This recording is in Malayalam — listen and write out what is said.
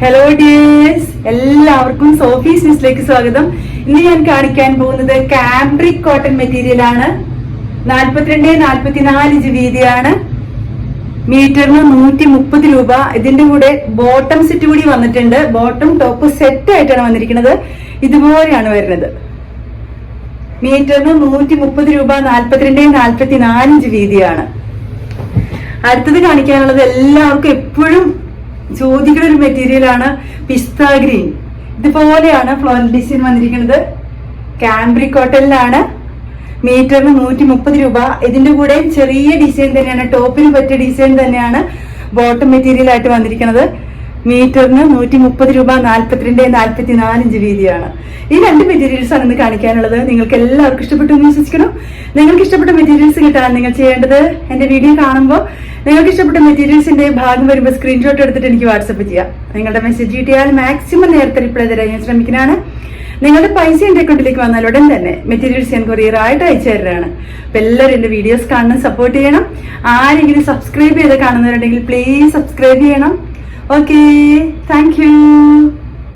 ഹലോ ഡിയേഴ്സ് എല്ലാവർക്കും സോഫി സ്വിസിലേക്ക് സ്വാഗതം. ഇന്ന് ഞാൻ കാണിക്കാൻ പോകുന്നത് കാംബ്രിക് കോട്ടൺ മെറ്റീരിയൽ ആണ്. നാൽപ്പത്തിരണ്ട് നാൽപ്പത്തിനാല് ഇഞ്ച് വീതിയാണ്. മീറ്ററിന് നൂറ്റി മുപ്പത് രൂപ. ഇതിന്റെ കൂടെ ബോട്ടം സെറ്റ് കൂടി വന്നിട്ടുണ്ട്. ബോട്ടം ടോപ്പ് സെറ്റ് ആയിട്ടാണ് വന്നിരിക്കുന്നത്. ഇതുപോലെയാണ് വരുന്നത്. മീറ്ററിന് നൂറ്റി മുപ്പത് രൂപ നാൽപ്പത്തിരണ്ട് നാൽപ്പത്തിനാല് ഇഞ്ച് വീതിയാണ്. അടുത്തത് കാണിക്കാനുള്ളത് എല്ലാവർക്കും എപ്പോഴും ചോദിക്കുന്ന ഒരു മെറ്റീരിയൽ ആണ് പിസ്ത ഗ്രീൻ. ഇതുപോലെയാണ് ഫ്ലോറൽ ഡിസൈൻ വന്നിരിക്കുന്നത്. കാംബ്രിക് കോട്ടണിലാണ് മീറ്ററിന് നൂറ്റി മുപ്പത് രൂപ. ഇതിന്റെ കൂടെ ചെറിയ ഡിസൈൻ തന്നെയാണ് ടോപ്പിന് പറ്റിയ ഡിസൈൻ തന്നെയാണ് ബോട്ടം മെറ്റീരിയൽ ആയിട്ട് വന്നിരിക്കുന്നത്. മീറ്ററിന് നൂറ്റി മുപ്പത് രൂപ നാൽപ്പത്തിരണ്ട് നാൽപ്പത്തി നാലഞ്ച് വീതിയാണ്. ഈ രണ്ട് മെറ്റീരിയൽസ് ആണ് ഇന്ന് കാണിക്കാനുള്ളത്. നിങ്ങൾക്ക് എല്ലാവർക്കും ഇഷ്ടപ്പെട്ടു എന്ന് വിശ്വസിക്കണം നിങ്ങൾക്ക് ഇഷ്ടപ്പെട്ട മെറ്റീരിയൽസ് കിട്ടാൻ നിങ്ങൾ ചെയ്യേണ്ടത് എന്റെ വീഡിയോ കാണുമ്പോൾ നിങ്ങൾക്ക് ഇഷ്ടപ്പെട്ട മെറ്റീരിയൽസിന്റെ ഭാഗം വരുമ്പോൾ സ്ക്രീൻഷോട്ട് എടുത്തിട്ട് എനിക്ക് വാട്സപ്പ് ചെയ്യാം. നിങ്ങളുടെ മെസ്സേജ് കിട്ടിയാൽ മാക്സിമം നേരത്തെ റിപ്ലൈ തരാൻ ഞാൻ ശ്രമിക്കുന്നതാണ്. നിങ്ങളുടെ പൈസ എന്റെ അക്കൗണ്ടിലേക്ക് വന്നാൽ ഉടൻ തന്നെ മെറ്റീരിയൽസ് ഞാൻ കൊറിയർ ആയിട്ട് അയച്ചു തരാണ് അപ്പൊ എല്ലാവരും എന്റെ വീഡിയോസ് കാണുന്നത് സപ്പോർട്ട് ചെയ്യണം. ആരെങ്കിലും സബ്സ്ക്രൈബ് ചെയ്ത് കാണുന്നവരുണ്ടെങ്കിൽ പ്ലീസ് സബ്സ്ക്രൈബ് ചെയ്യണം. Okay thank